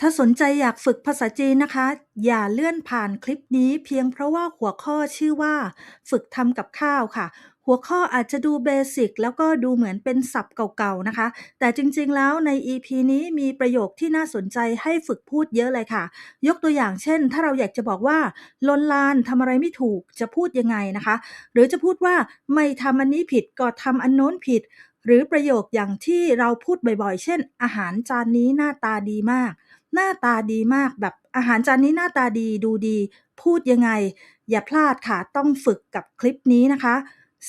ถ้าสนใจอยากฝึกภาษาจีนนะคะ อย่าเลื่อนผ่านคลิปนี้เพียงเพราะว่าหัวข้อชื่อว่า ฝึกทำกับข้าวค่ะ หัวข้ออาจจะดูเบสิกแล้วก็ดูเหมือนเป็นศัพท์เก่าๆนะคะ แต่จริงๆแล้วใน EP นี้มีประโยคที่น่าสนใจให้ฝึกพูดเยอะเลยค่ะ ยกตัวอย่างเช่น ถ้าเราอยากจะบอกว่าลนลานทำอะไรไม่ถูกจะพูดยังไงนะคะ หรือจะพูดว่าไม่ทำอันนี้ผิดก็ทำอันโน้นผิด หรือประโยคอย่างที่เราพูดบ่อยๆ เช่น อาหารจานนี้หน้าตาดีมาก หน้าตาดีมากแบบอาหารจานนี้หน้าตาดีดูดี พูดยังไง อย่าพลาดค่ะ ต้องฝึกกับคลิปนี้นะคะ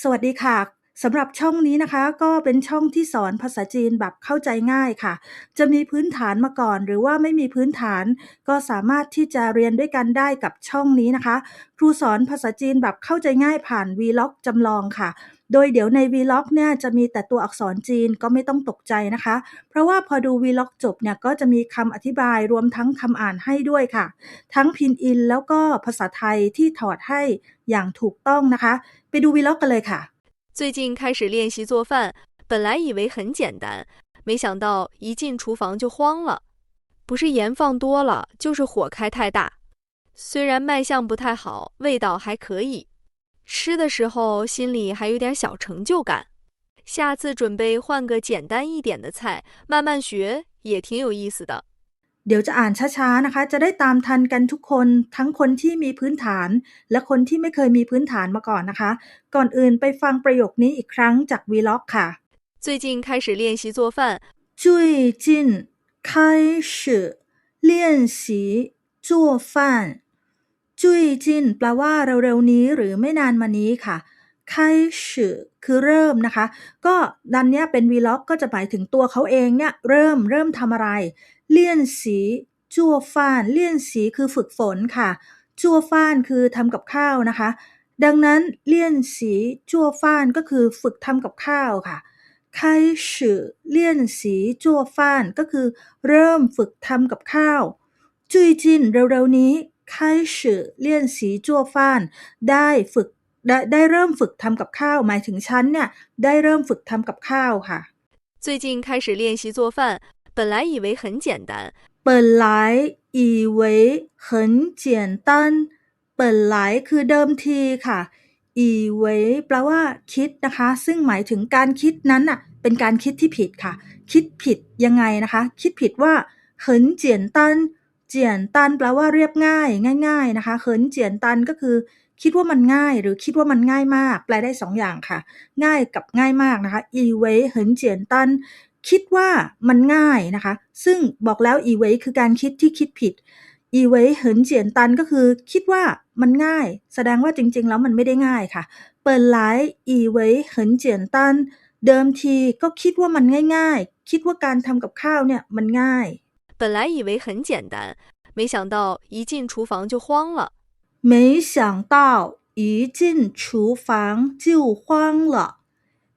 สวัสดีค่ะสำหรับช่องนี้นะคะ ก็เป็นช่องที่สอนภาษาจีนแบบเข้าใจง่ายค่ะ จะมีพื้นฐานมาก่อน หรือว่าไม่มีพื้นฐาน ก็สามารถที่จะเรียนด้วยกันได้กับช่องนี้นะคะ ครูสอนภาษาจีนแบบเข้าใจง่ายผ่าน Vlog จำลองค่ะ โดยเดี๋ยวใน Vlog เนี่ยจะมีแต่ตัวอักษรจีนก็ไม่ต้องตกใจนะคะ เพราะว่าพอดู Vlog จบเนี่ยก็จะมีคำอธิบายรวมทั้งคำอ่านให้ด้วยค่ะ ทั้งพินอินแล้วก็ภาษาไทยที่ถอดให้อย่างถูกต้องนะคะ ไปดู Vlog กันเลยค่ะ 最近开始练习做饭，本来以为很简单，没想到一进厨房就慌了。不是盐放多了，就是火开太大。虽然卖相不太好，味道还可以， 吃的时候心里还有点小成就感。下次准备换个简单一点的菜，慢慢学也挺有意思的。 เดี๋ยวจะอ่านช้าๆนะคะ จะได้ตามทันกันทุกคน ทั้งคนที่มีพื้นฐาน และคนที่ไม่เคยมีพื้นฐานมาก่อนนะคะ ก่อนอื่นไปฟังประโยคนี้อีกครั้งจาก Vlog ค่ะ 最近开始练习做饭，最近开始练习做饭 จุยจินแปลว่าเร็วๆนี้หรือไม่นานมานี้ค่ะไคชื่อคือเริ่มนะคะ ก็ดันเนี้ยเป็นวีล็อกก็จะหมายถึงตัวเขาเองเนี่ยเริ่มเริ่มทำอะไร เลี่ยนสีจั่วฟ้าน เลี่ยนสีคือฝึกฝนค่ะ จั่วฟ้านคือทำกับข้าวนะคะ ดังนั้นเลี่ยนสีจั่วฟ้านก็คือฝึกทำกับข้าวค่ะไคชื่อเลี่ยนสีจั่วฟ้านก็คือ เริ่มฝึกทำกับข้าวจุยจินเร็วๆนี้ 开始练习做饭ได้ฝึกได้ได้เริ่มฝึกทำกับข้าว หมายถึงฉันเนี่ยได้เริ่มฝึกทำกับข้าวค่ะ 最近开始练习做饭，本来以为很简单，本来以为很简单本来คือเดิมทีค่ะ以为แปลว่า คิดนะคะ ซึ่งหมายถึงการคิดนั้นน่ะ เป็นการคิดที่ผิดค่ะ คิดผิดยังไงนะคะ คิดผิดว่า很简单เจียนตัน จียนตันแปลว่าเรียบง่าย ง่าย ๆนะคะเหินเจียนตันก็คือ คิดว่ามันง่าย หรือคิดว่ามันง่ายมาก แปลได้สองอย่างค่ะ ง่ายกับง่ายมากนะคะอีเวยเหินเจียนตันคิดว่ามันง่ายนะคะ ซึ่งบอกแล้วอีเวยคือการคิดที่คิดผิดอีเวยเหินเจียนตันก็คือ คิดว่ามันง่าย แสดงว่าจริง ๆ แล้วมันไม่ได้ง่ายค่ะ เปิดไลอีเวยเหินเจียนตันเดิมทีก็คิดว่ามันง่าย ๆ คิดว่าการทำกับข้าวเนี่ยมันง่าย 本来以为很简单，没想到一进厨房就慌了。没想到一进厨房就慌了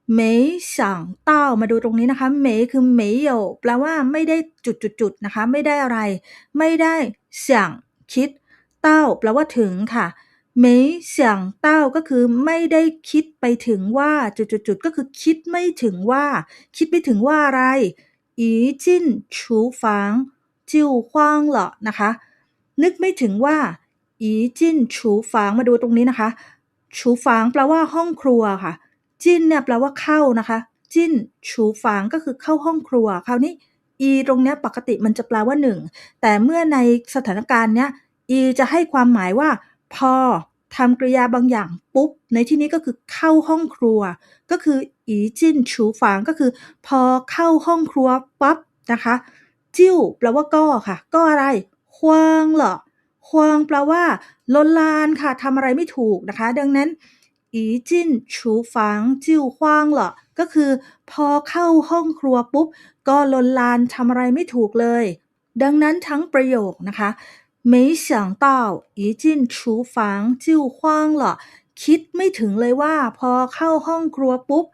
没想到มาดูตรงนี้นะคะเมคือเมโยแปลว่าไม่ได้จุดๆๆนะคะ ไม่ได้อะไร ไม่ได้想คิด เต้าแปลว่าถึงค่ะ没想到ก็คือไม่ได้คิดไปถึงว่าจุดๆๆก็คือคิดไม่ถึงว่า คิดไม่ถึงว่าอะไร อีจินชูฟางจิวคว้างเหรอนะคะ นึกไม่ถึงว่าอีจินชูฟางมาดูตรงนี้นะคะชูฟางแปลว่าห้องครัวค่ะ จินเนี่ยแปลว่าเข้านะคะ จินชูฟางก็คือเข้าห้องครัว คราวนี้อีตรงเนี้ยปกติมันจะแปลว่าหนึ่งแต่เมื่อในสถานการณ์เนี้ยอีจะให้ความหมายว่า พอทำกริยาบางอย่างปุ๊บในที่นี้ก็คือเข้าห้องครัว ก็คือ อีจิ้นฉูฟางก็คือ พอเข้าห้องครัวปั๊บนะคะ จิ้วแปลว่าก็ค่ะ ก็อะไรฮวางเหรอ ควางแปลว่าลนลานค่ะทำอะไรไม่ถูกนะคะ ดังนั้นอีจินชูฟางจิ้วฮวางเหรอก็คือ พอเข้าห้องครัวปุ๊บ ก็ลนลานทำอะไรไม่ถูกเลย ดังนั้นทั้งประโยคนะคะ没想到一进厨房就慌了คิดไม่ถึงเลยว่า พอเข้าห้องครัวปุ๊บ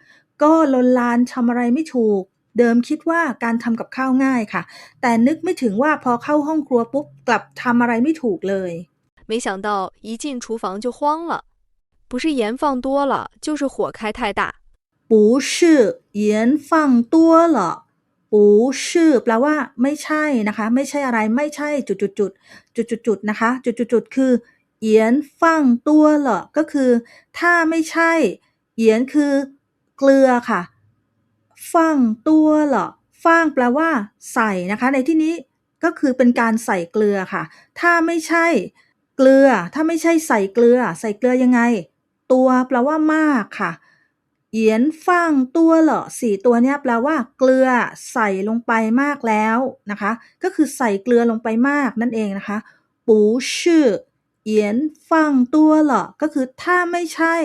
ก็ลนลานทำอะไรไม่ถูก เดิมคิดว่าการทำกับข้าวง่ายค่ะ แต่นึกไม่ถึงว่าพอเข้าห้องครัวปุ๊บ กลับทำอะไรไม่ถูกเลย 没想到一进厨房就慌了，不是盐放多了，就是火开太大。不是盐放多了， ปูชื่อแปลว่าไม่ใช่นะคะ ไม่ใช่อะไรไม่ใช่จุดจุดจุดจุดจุดจุดนะคะ จุดจุดจุดคือเหยียนฟังตัวเหรอก็คือ ถ้าไม่ใช่เหยียนคือ เกลือค่ะฟังตัวเหรอฟังแปลว่า ใส่นะคะ ในที่นี้ก็คือเป็นการใส่เกลือค่ะ ถ้าไม่ใช่เกลือ ถ้าไม่ใช่ใส่เกลือ ใส่เกลือยังไง ตัวแปลว่ามากค่ะเหยียนฟังตัวเหรอสี่ตัวเนี้ยแปลว่า เกลือใส่ลงไปมากแล้วนะคะ ก็คือใส่เกลือลงไปมากนั่นเองนะคะ ปูชื่อเหยียนฟังตัวเหรอก็คือถ้าไม่ใช่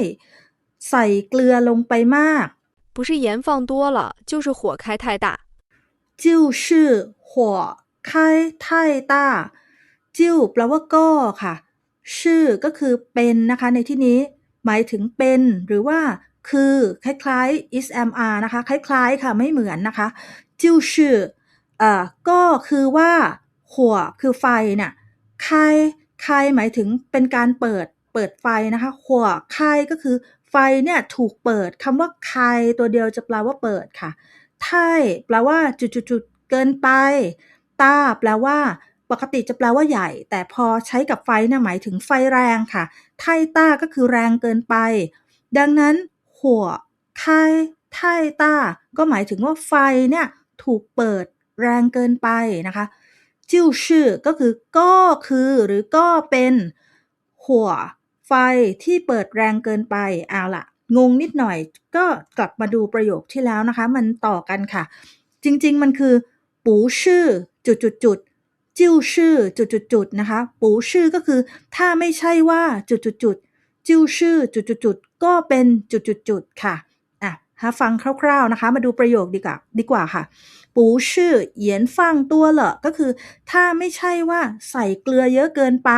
ใส่เกลือลงไปมาก 不是盐放多了，就是火开太大。就是火开太大จิ้วแปลว่าก็ค่ะ ชื่อก็คือเป็นนะคะ ในที่นี้ หมายถึงเป็น หรือว่า คือ คล้ายๆ is am are นะคะ คล้ายๆ ค่ะ ไม่เหมือนนะคะจิ้วชื่อเอ่อก็คือว่า หัว คือไฟเนี่ยคายคายหมายถึงเป็นการเปิด เปิดไฟนะคะ หัวคายก็คือ ไฟเนี่ยถูกเปิดคำว่าคายตัวเดียวจะแปลว่าเปิดค่ะไทแปลว่าจุดๆๆเกินไป ตาแปลว่า ปกติจะแปลว่าใหญ่ แต่พอใช้กับไฟเนี่ยหมายถึงไฟแรงค่ะ ไท่ต้าก็คือแรงเกินไป ดังนั้น หัวไท่ไท่ต้าก็หมายถึงว่าไฟเนี่ยถูกเปิดแรงเกินไปนะคะจิ้วชื่อก็คือก็คือหรือก็เป็น หัว ไฟที่เปิดแรงเกินไปเอาละงงนิดหน่อยก็กลับมาดูประโยคที่แล้วนะคะ มันต่อกันค่ะ จริงๆมันคือ ปูชื่อจุดจุดจุดจิ้วชื่อจุดจุดจุดนะคะ ปูชื่อก็คือ ถ้าไม่ใช่ว่าจุดจุดจุดจิ้วชื่อจุดจุดจุดก็เป็นจุดจุดจุดค่ะอะถ้าฟังคร่าวๆนะคะ มาดูประโยคดีกว่าดีกว่าค่ะ ปูชื่อเหยียนฟังตัวเหรอก็คือ ถ้าไม่ใช่ว่าใส่เกลือเยอะเกินไป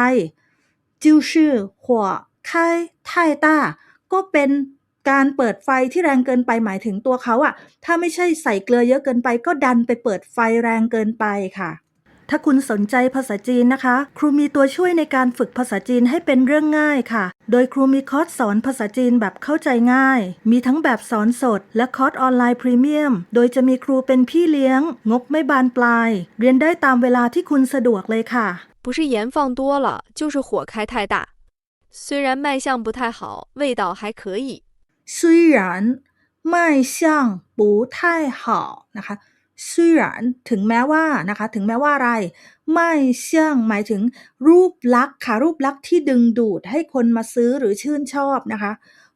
จิ้วชื่อหัวไข้ไทต้า ก็เป็นการเปิดไฟที่แรงเกินไปหมายถึงตัวเขาอะถ้าไม่ใช่ใส่เกลือเยอะเกินไป ก็ดันไปเปิดไฟแรงเกินไปค่ะ ถ้าคุณสนใจภาษาจีนนะคะ ครูมีตัวช่วยในการฝึกภาษาจีนให้เป็นเรื่องง่ายค่ะ โดยครูมีคอร์สสอนภาษาจีนแบบเข้าใจง่าย มีทั้งแบบสอนสด และคอร์สออนไลน์พรีเมียม โดยจะมีครูเป็นพี่เลี้ยง งบไม่บานปลาย เรียนได้ตามเวลาที่คุณสะดวกเลยค่ะ 不是盐放多了，就是火开太大。虽然卖相不太好，味道还可以。虽然卖相不太好นะคะ 虽然ถึงแม้ว่านะคะ ถึงแม้ว่าอะไร ไม่เชี่ยงหมายถึงรูปลักษณ์ค่ะ รูปลักษณ์ที่ดึงดูดให้คนมาซื้อหรือชื่นชอบนะคะ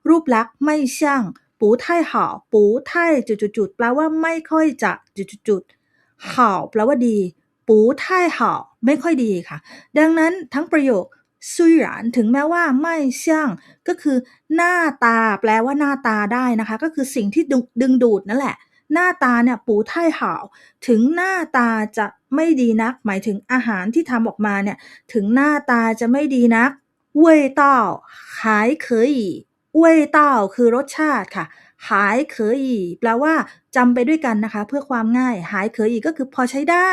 รูปลักษณ์ไม่เชี่ยงปูไท่ห่าปูไท่จุดๆแปลว่าไม่ค่อยจะจุดๆๆห่าแปลว่าดี ปูไท่ห่าไม่ค่อยดีค่ะ ดังนั้นทั้งประโยคซุยหรานถึงแม้ว่าไม่เชี่ยงก็คือหน้าตาแปลว่าหน้าตาได้นะคะ ก็คือสิ่งที่ดึงดึงดูดนั่นแหละ หน้าตาเนี่ยปูไท่ห่าวถึงหน้าตาจะไม่ดีนัก หมายถึงอาหารที่ทำออกมาเนี่ย ถึงหน้าตาจะไม่ดีนัก味道还可以味道คือรสชาติค่ะหายเคยแปลว่าจำไปด้วยกันนะคะ เพื่อความง่ายหายเคยก็คือพอใช้ได้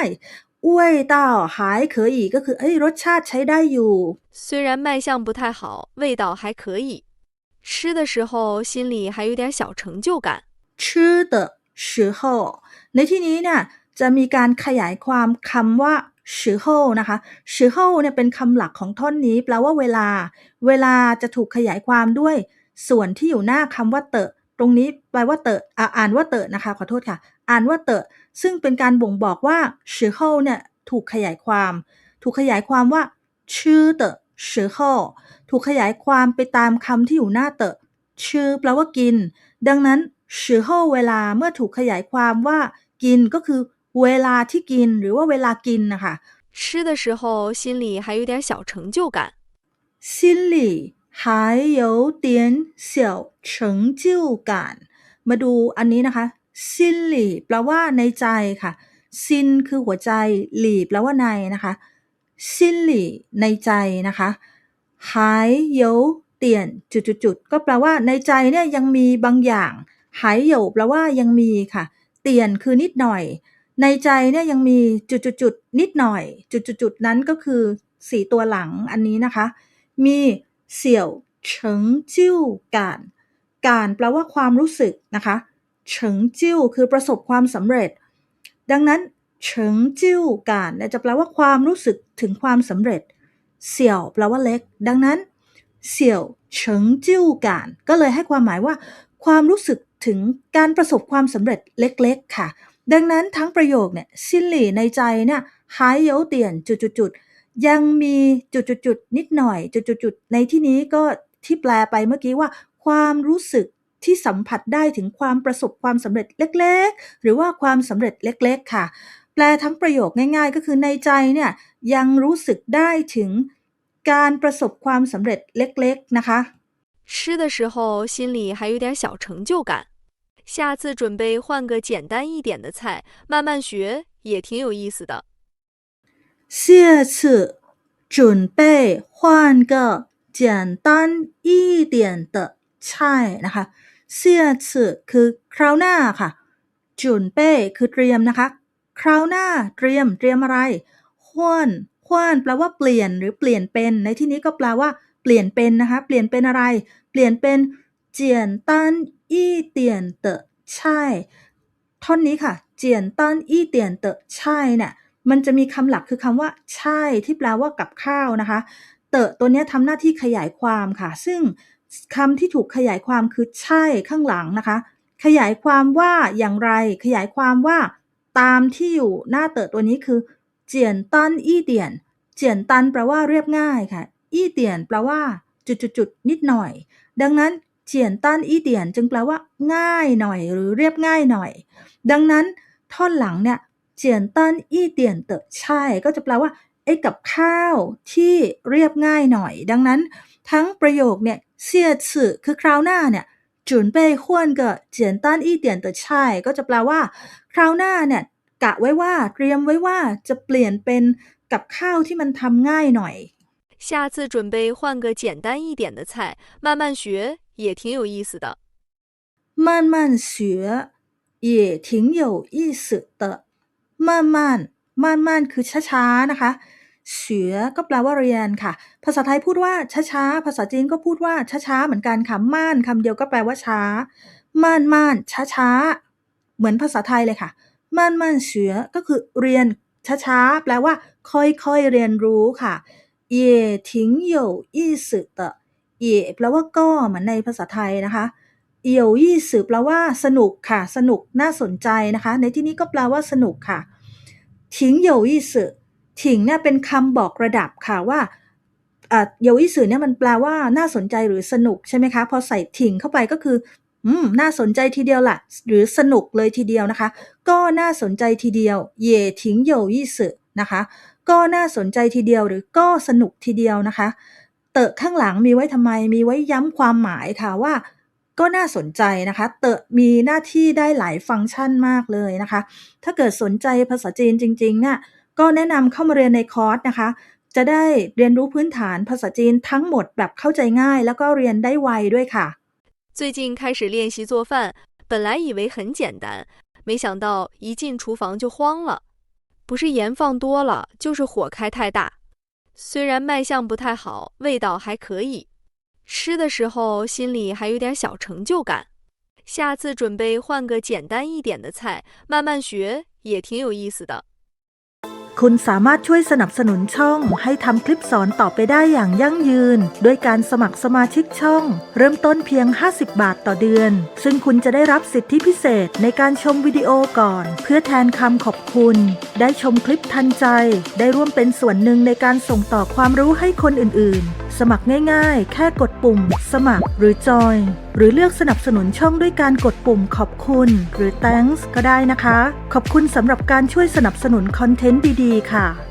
味道หายเคยก็คือเอ้ยรสชาติใช้ได้อยู่ 虽然卖相不太好，味道还可以。吃的时候心里还有点小成就感。吃的 สือโในที่นี้เนี่ยจะมีการขยายความคำว่าสือโนะคะสือโเนี่ยเป็นคำหลักของท่อนนี้แปลว่าเวลา เวลาจะถูกขยายความด้วย ส่วนที่อยู่หน้าคำว่าเตะตรงนี้แปลว่าเตอะอ่านว่าเตอะนะคะขอโทษค่ะ อ่านว่าเตอะซึ่งเป็นการบ่งบอกว่าชือเเนี่ยถูกขยายความ ถูกขยายความว่า ชื่อเตอะชือเถูกขยายความไปตามคำที่อยู่หน้าเตอะชื่อแปลว่ากิน ดังนั้น 时候เวลาเมื่อถูกขยายความว่า กินก็คือเวลาที่กินหรือว่าเวลากินนะคะ 吃的时候心里还有点小成就感。心里还有点小成就感มาดูอันนี้นะคะซินหลี่แปลว่าในใจค่ะซินคือหัวใจหลี่แปลว่าในนะคะซินหลี่ในใจนะคะหายเยวเตียนจุดๆๆก็แปลว่าในใจเนี่ยยังมีบางอย่าง หายเยวแปลว่ายังมีค่ะ เตียนคือนิดหน่อย ในใจเนี่ยยังมีจุดๆๆนิดหน่อย จุดๆๆนั้นก็คือสี่ตัวหลังอันนี้นะคะ มีเสี่ยวเฉิงจิ้วการการแปลว่าความรู้สึกนะคะเฉิงจิ้วคือประสบความสำเร็จ ดังนั้นเฉิงจิ้วการจะแปลว่าความรู้สึกถึงความสำเร็จ เสี่ยวแปลว่าเล็ก ดังนั้น เสี่ยวเฉิงจิ้วการก็เลยให้ความหมายว่า ความรู้สึก ถึงการประสบความสำเร็จเล็ก ๆ ค่ะ ดังนั้นทั้งประโยคเนี่ยซินหลี่ในใจเนี่ยหายเยาเตียนจุดๆยังมีจุดๆนิดหน่อยจุดๆในที่นี้ก็ที่แปลไปเมื่อกี้ว่า ความรู้สึกที่สัมผัสได้ถึงความประสบความสำเร็จเล็ก ๆ หรือว่าความสำเร็จเล็ก ๆ ค่ะ แปลทั้งประโยคง่าย ๆ ก็คือในใจเนี่ยยังรู้สึกได้ถึงการประสบความสำเร็จเล็ก ๆ นะคะ 吃的时候心里还有点小成就感。下次准备换个简单一点的菜，慢慢学也挺有意思的。下次准备换个简单一点的菜นะคะ下次คือคราวหน้าค่ะจุนเป้คือเตรียมนะคะ คราวหน้าเตรียมเตรียมอะไรฮวนฮวนแปลว่าเปลี่ยนหรือเปลี่ยนเป็น ในที่นี้ก็แปลว่า เปลี่ยนเป็นนะคะ เปลี่ยนเป็นอะไร เปลี่ยนเป็นเจียนตันอีเตียนเตอใช่ ท่อนนี้ค่ะ เจียนตันอีเตียนเตอใช่เนี่ยมันจะมีคำหลักคือคำว่า ใช่ที่แปลว่ากับข้าวนะคะ เตอะตัวนี้ทำหน้าที่ขยายความค่ะ ซึ่งคำที่ถูกขยายความคือใช่ข้างหลังนะคะ ขยายความว่าอย่างไร ขยายความว่าตามที่อยู่หน้าเตอะตัวนี้คือเจียนตันอี้เตียน เจียนตันแปลว่าเรียบง่ายค่ะ อี้เตียนแปลว่า จุดๆนิดหน่อย ดังนั้นเฉียนต้านอี้เดียนจึงแปลว่า ง่ายหน่อยหรือเรียบง่ายหน่อย ดังนั้นท่อนหลังเนี่ยเฉียนต้านอี้เดียนเตอใช่ก็จะแปลว่าไอ้กับข้าวที่เรียบง่ายหน่อย ดังนั้นทั้งประโยคเนี่ยเสียสื่อคือคราวหน้าเนี่ยจุนเป้ขวนเกิเฉียนต้านอี้เตียนเตอใช่ก็จะแปลว่า คราวหน้าเนี่ยกะไว้ว่าเตรียมไว้ว่าจะเปลี่ยนเป็นกับข้าวที่มันทำง่ายหน่อย 下次准备换个简单一点的菜，慢慢学也挺有意思的。慢慢学也挺有意思的慢慢慢慢คือช้าๆนะคะเฉือก็แปลว่าเรียนค่ะ ภาษาไทยพูดว่าช้าๆ ภาษาจีนก็พูดว่าช้าๆ เหมือนกันค่ะ ม่านคำเดียวก็แปลว่าช้า ม่านม่านช้าๆ เหมือนภาษาไทยเลยค่ะ ม่านม่านเฉือก็คือเรียนช้าๆ แปลว่า ค่อยๆ เรียนรู้ค่ะ 也挺有意思的也แปลว่าก็เหมือนในภาษาไทยนะคะ เอี่ยวยี่สือแปลว่าสนุกค่ะ สนุกน่าสนใจนะคะ ในที่นี้ก็แปลว่าสนุกค่ะถิงเหยวยี่สือถิงเนี่ยเป็นคำบอกระดับค่ะว่าอ่าเหยวยี่สือเนี่ยมันแปลว่าน่าสนใจหรือสนุกใช่ไหมคะพอใส่ถิงเข้าไปก็คืออืมน่าสนใจทีเดียวล่ะ หรือสนุกเลยทีเดียวนะคะ ก็น่าสนใจทีเดียวเย่ถิงเหยวยี่สือ นะคะ ก็น่าสนใจทีเดียวหรือก็สนุกทีเดียวนะคะ เตอะข้างหลังมีไว้ทำไมมีไว้ย้ำความหมายค่ะว่า ก็น่าสนใจนะคะ เตอะมีหน้าที่ได้หลายฟังก์ชันมากเลยนะคะ ถ้าเกิดสนใจภาษาจีนจริงๆเนี่ยก็แนะนำเข้ามาเรียนในคอร์สนะคะ จะได้เรียนรู้พื้นฐานภาษาจีนทั้งหมดแบบเข้าใจง่าย แล้วก็เรียนได้ไวด้วยค่ะ 最近开始练习做饭，本来以为很简单，没想到一进厨房就慌了。 不是盐放多了，就是火开太大。虽然卖相不太好，味道还可以，吃的时候心里还有点小成就感。下次准备换个简单一点的菜，慢慢学也挺有意思的。 คุณสามารถช่วยสนับสนุนช่อง ให้ทำคลิปสอนต่อไปได้อย่างยั่งยืน ด้วยการสมัครสมาชิกช่อง เริ่มต้นเพียง 50 บาทต่อเดือน ซึ่งคุณจะได้รับสิทธิพิเศษในการชมวิดีโอก่อน เพื่อแทนคำขอบคุณ ได้ชมคลิปทันใจ ได้ร่วมเป็นส่วนหนึ่งในการส่งต่อความรู้ให้คนอื่นๆ สมัครง่ายๆ แค่กดปุ่ม สมัครหรือจอยหรือเลือกสนับสนุนช่องด้วยการกดปุ่มขอบคุณ หรือ thanks ก็ได้นะคะ ขอบคุณสำหรับการช่วยสนับสนุนคอนเทนต์ดีๆ ค่ะ